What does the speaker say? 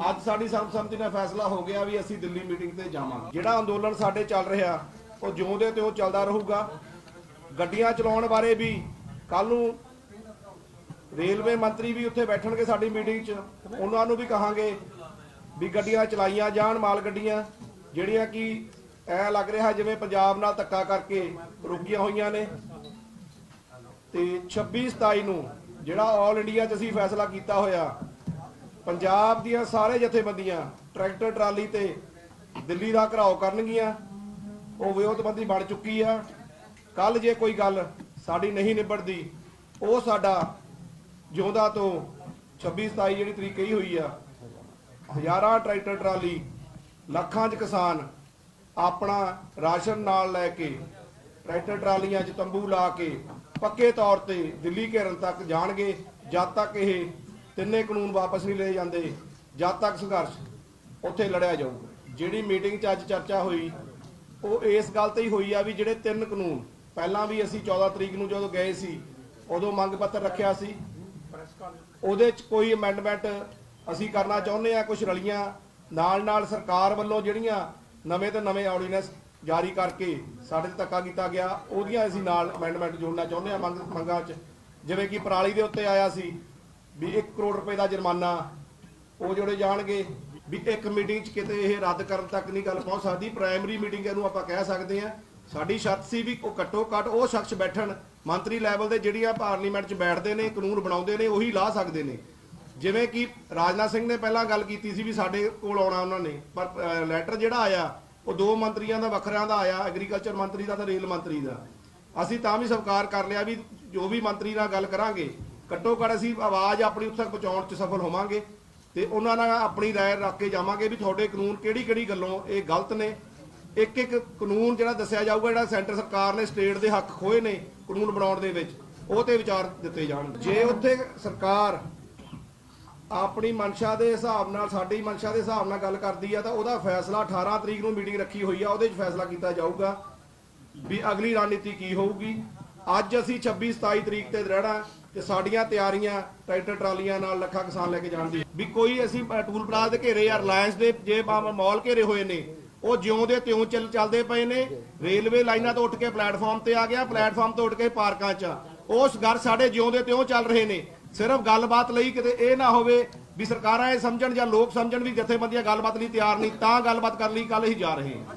ਅੱਜ ਸਾਡੀ ਸਰਬਸੰਮਤੀ ਨਾਲ ਫੈਸਲਾ ਹੋ ਗਿਆ ਵੀ ਅਸੀਂ ਦਿੱਲੀ ਮੀਟਿੰਗ ਤੇ ਜਾਵਾਂਗੇ। ਜਿਹੜਾ ਅੰਦੋਲਨ ਸਾਡੇ ਚੱਲ ਰਿਹਾ, ਉਹ ਜਿਉਂ ਦੇ ਤਿਉਂ ਚੱਲਦਾ ਰਹੂਗਾ। ਗੱਡੀਆਂ ਚਲਾਉਣ ਬਾਰੇ ਵੀ ਕੱਲ ਨੂੰ ਰੇਲਵੇ ਮੰਤਰੀ ਵੀ ਉੱਥੇ ਬੈਠਣਗੇ ਸਾਡੀ ਮੀਟਿੰਗ 'ਚ। ਉਹਨਾਂ ਨੂੰ ਵੀ ਕਹਾਂਗੇ ਵੀ ਗੱਡੀਆਂ ਚਲਾਈਆਂ ਜਾਣ, ਮਾਲ ਗੱਡੀਆਂ, ਜਿਹੜੀਆਂ ਕਿ ਐ ਲੱਗ ਰਿਹਾ ਜਿਵੇਂ ਪੰਜਾਬ ਨਾਲ ਧੱਕਾ ਕਰਕੇ ਰੁਕੀਆਂ ਹੋਈਆਂ ਨੇ। ਤੇ 26 27 ਨੂੰ ਜਿਹੜਾ ਆਲ ਇੰਡੀਆ 'ਚ ਅਸੀਂ ਫੈਸਲਾ ਕੀਤਾ ਹੋਇਆ ਪੰਜਾਬ ਦੀਆਂ ਸਾਰੇ ਜਥੇਬੰਦੀਆਂ, ਟਰੈਕਟਰ, ਟਰਾਲੀ ਤੇ ਦਿੱਲੀ ਦਾ ਘਰਾਓ ਕਰਨਗੀਆਂ, ਉਹ ਵਿਰੋਧਬੰਦੀ ਬਣ ਚੁੱਕੀ ਆ। ਕੱਲ ਜੇ ਕੋਈ ਗੱਲ ਸਾਡੀ ਨਹੀਂ ਨਿਬੜਦੀ, ਉਹ ਸਾਡਾ ਜਿਉਂਦਾ ਤੋਂ 26 27 ਜਿਹੜੀ ਤਰੀਕ ਕਹੀ ਹੋਈ ਆ, ਹਜ਼ਾਰਾਂ ਟਰੈਕਟਰ, ਟਰਾਲੀ, ਲੱਖਾਂ ਚ ਕਿਸਾਨ ਆਪਣਾ ਰਾਸ਼ਨ ਨਾਲ ਲੈ ਕੇ, ਟਰੈਕਟਰ, ਟਰਾਲੀਆਂ 'ਚ ਤੰਬੂ ਲਾ ਕੇ ਪੱਕੇ ਤੌਰ ਤੇ ਦਿੱਲੀ ਘੇਰਨ ਤੱਕ ਜਾਣਗੇ, ਜਦ ਤੱਕ ਇਹ ਤਿੰਨੇ ਕਾਨੂੰਨ ਵਾਪਸ ਨਹੀਂ ਲਏ ਜਾਂਦੇ, ਜਦ ਤੱਕ ਸੰਘਰਸ਼ ਉੱਥੇ ਲੜਿਆ ਜਾਊਗਾ। ਜਿਹੜੀ ਮੀਟਿੰਗ 'ਚ ਅੱਜ ਚਰਚਾ ਹੋਈ, ਉਹ ਇਸ ਗੱਲ ਤੇ ਹੀ ਹੋਈ ਆ ਵੀ ਜਿਹੜੇ ਤਿੰਨ ਕਾਨੂੰਨ, ਪਹਿਲਾਂ ਵੀ ਅਸੀਂ 14 ਤਰੀਕ ਨੂੰ ਜਦੋਂ ਗਏ ਸੀ, ਉਦੋਂ ਮੰਗ ਪੱਤਰ ਰੱਖਿਆ ਸੀ। ਉਹਦੇ 'ਚ ਕੋਈ ਅਮੈਂਡਮੈਂਟ ਅਸੀਂ ਕਰਨਾ ਚਾਹੁੰਦੇ ਆ ਕੁਝ ਰਲੀਆਂ ਨਾਲ ਨਾਲ ਸਰਕਾਰ ਵੱਲੋਂ ਜਿਹੜੀਆਂ ਨਵੇਂ ਤੋਂ ਨਵੇਂ ਆਰਡੀਨੈਂਸ ਜਾਰੀ ਕਰਕੇ ਸਾਡੇ ਤੇ ਧੱਕਾ ਕੀਤਾ ਗਿਆ, ਉਹਦੀਆਂ ਅਸੀਂ ਨਾਲ ਅਮੈਂਡਮੈਂਟ ਜੋੜਨਾ ਚਾਹੁੰਦੇ ਆ ਮੰਗ ਮੰਗਾਂ 'ਚ। ਜਿਵੇਂ ਕਿ ਪਰਾਲੀ ਦੇ ਉੱਤੇ ਆਇਆ ਸੀ ਵੀ 1 ਕਰੋੜ ਰੁਪਏ ਦਾ ਜੁਰਮਾਨਾ ਉਹ ਜੋੜੇ ਜਾਣਗੇ ਵੀ ਇੱਕ ਮੀਟਿੰਗ 'ਚ ਕਿਤੇ ਇਹ ਰੱਦ ਕਰਨ ਤੱਕ ਨਹੀਂ ਗੱਲ ਪਹੁੰਚ ਸਕਦੀ। ਪ੍ਰਾਇਮਰੀ ਮੀਟਿੰਗ ਇਹਨੂੰ ਆਪਾਂ ਕਹਿ ਸਕਦੇ ਆ ਸਾਡੀ ਸ਼ਰਤ ਸੀ ਵੀ ਉਹ ਘੱਟੋ ਘੱਟ ਉਹ ਸ਼ਖਸ ਬੈਠਣ, ਮੰਤਰੀ ਲੈਵਲ ਦੇ ਜਿਹੜੀਆਂ ਪਾਰਲੀਮੈਂਟ 'ਚ ਬੈਠਦੇ ਨੇ, ਕਾਨੂੰਨ ਬਣਾਉਂਦੇ ਨੇ, ਉਹੀ ਲਾ ਸਕਦੇ ਨੇ। ਜਿਵੇਂ ਕਿ ਰਾਜਨਾਥ ਸਿੰਘ ਨੇ ਪਹਿਲਾਂ ਗੱਲ ਕੀਤੀ ਸੀ ਵੀ ਸਾਡੇ ਕੋਲ ਆਉਣਾ ਉਹਨਾਂ ਨੇ, ਪਰ ਲੈਟਰ ਜਿਹੜਾ ਆਇਆ, ਉਹ ਦੋ ਮੰਤਰੀਆਂ ਦਾ, ਵੱਖਰਿਆਂ ਦਾ ਆਇਆ ਐਗਰੀਕਲਚਰ ਮੰਤਰੀ ਦਾ ਤੇ ਰੇਲ ਮੰਤਰੀ ਦਾ। ਅਸੀਂ ਤਾਂ ਵੀ ਸਵੀਕਾਰ ਕਰ ਲਿਆ ਵੀ ਜੋ ਵੀ ਮੰਤਰੀ ਨਾਲ ਗੱਲ ਕਰਾਂਗੇ ਘੱਟੋ ਘੱਟ ਅਸੀਂ ਆਵਾਜ਼ ਆਪਣੀ ਉੱਥੇ ਤੱਕ ਪਹੁੰਚਾਉਣ 'ਚ ਸਫਲ ਹੋਵਾਂਗੇ ਤੇ ਉਹਨਾਂ ਨਾਲ ਆਪਣੀ ਰਾਏ ਰੱਖ ਕੇ ਜਾਵਾਂਗੇ ਵੀ ਤੁਹਾਡੇ ਕਾਨੂੰਨ ਕਿਹੜੀ ਕਿਹੜੀ ਗੱਲੋਂ ਇਹ ਗਲਤ ਨੇ। ਇੱਕ ਇੱਕ ਕਾਨੂੰਨ ਜਿਹੜਾ ਦੱਸਿਆ ਜਾਊਗਾ, ਜਿਹੜਾ ਸੈਂਟਰ ਸਰਕਾਰ ਨੇ ਸਟੇਟ ਦੇ ਹੱਕ ਖੋਏ ਨੇ ਕਾਨੂੰਨ ਬਣਾਉਣ ਦੇ ਵਿੱਚ, ਉਹ ਤੇ ਵਿਚਾਰ ਦਿੱਤੇ ਜਾਣ। ਜੇ ਉੱਥੇ ਸਰਕਾਰ ਆਪਣੀ ਮਨਸ਼ਾ ਦੇ ਹਿਸਾਬ ਨਾਲ, ਸਾਡੀ ਮਨਸ਼ਾ ਦੇ ਹਿਸਾਬ ਨਾਲ ਗੱਲ ਕਰਦੀ ਆ, ਤਾਂ ਉਹਦਾ ਫੈਸਲਾ 18 ਤਰੀਕ ਨੂੰ ਮੀਟਿੰਗ ਰੱਖੀ ਹੋਈ ਆ, ਉਹਦੇ 'ਚ ਫੈਸਲਾ ਕੀਤਾ ਜਾਊਗਾ ਵੀ ਅਗਲੀ ਰਣਨੀਤੀ ਕੀ ਹੋਊਗੀ। ਅੱਜ ਅਸੀਂ 26 27 ਤਰੀਕ ਤੇ ਰਹਿਣਾ ਤੇ ਸਾਡੀਆਂ ਤਿਆਰੀਆਂ ਟਰੈਕਟਰ ਟਰਾਲੀਆਂ ਨਾਲ ਲੱਖਾਂ ਕਿਸਾਨ ਲੈ ਕੇ ਜਾਣ ਦੀ ਵੀ ਕੋਈ ਅਸੀਂ ਟੂਲ ਪਲਾਜ਼ਾ ਦੇ ਘੇਰੇ ਆ ਰਿਲਾਇੰਸ ਦੇ ਜੇ ਮ- ਘੇਰੇ ਹੋਏ ਨੇ, ਉਹ ਜਿਉਂ ਦੇ ਤਿਉਂ ਚੱਲ, ਚੱਲਦੇ ਪਏ ਨੇ। ਰੇਲਵੇ ਲਾਈਨਾਂ ਤੋਂ ਉੱਠ ਕੇ ਪਲੇਟਫਾਰਮ ਤੇ ਆ ਗਿਆ, ਪਲੇਟਫਾਰਮ ਤੋਂ ਉੱਠ ਕੇ ਪਾਰਕਾਂ 'ਚ ਉਹ ਸੰਘਰਸ਼ ਸਾਡੇ ਜਿਉਂ ਦੇ ਤਿਉਂ ਚੱਲ ਰਹੇ ਨੇ। ਸਿਰਫ ਗੱਲਬਾਤ ਲਈ ਕਿਤੇ ਇਹ ਨਾ ਹੋਵੇ ਵੀ ਸਰਕਾਰਾਂ ਇਹ ਸਮਝਣ ਜਾਂ ਲੋਕ ਸਮਝਣ ਵੀ ਜਥੇਬੰਦੀਆਂ ਗੱਲਬਾਤ ਲਈ ਤਿਆਰ ਨਹੀਂ, ਤਾਂ ਗੱਲਬਾਤ ਕਰਨ ਲਈ ਕੱਲ ਹੀ ਜਾ ਰਹੇ ਹਾਂ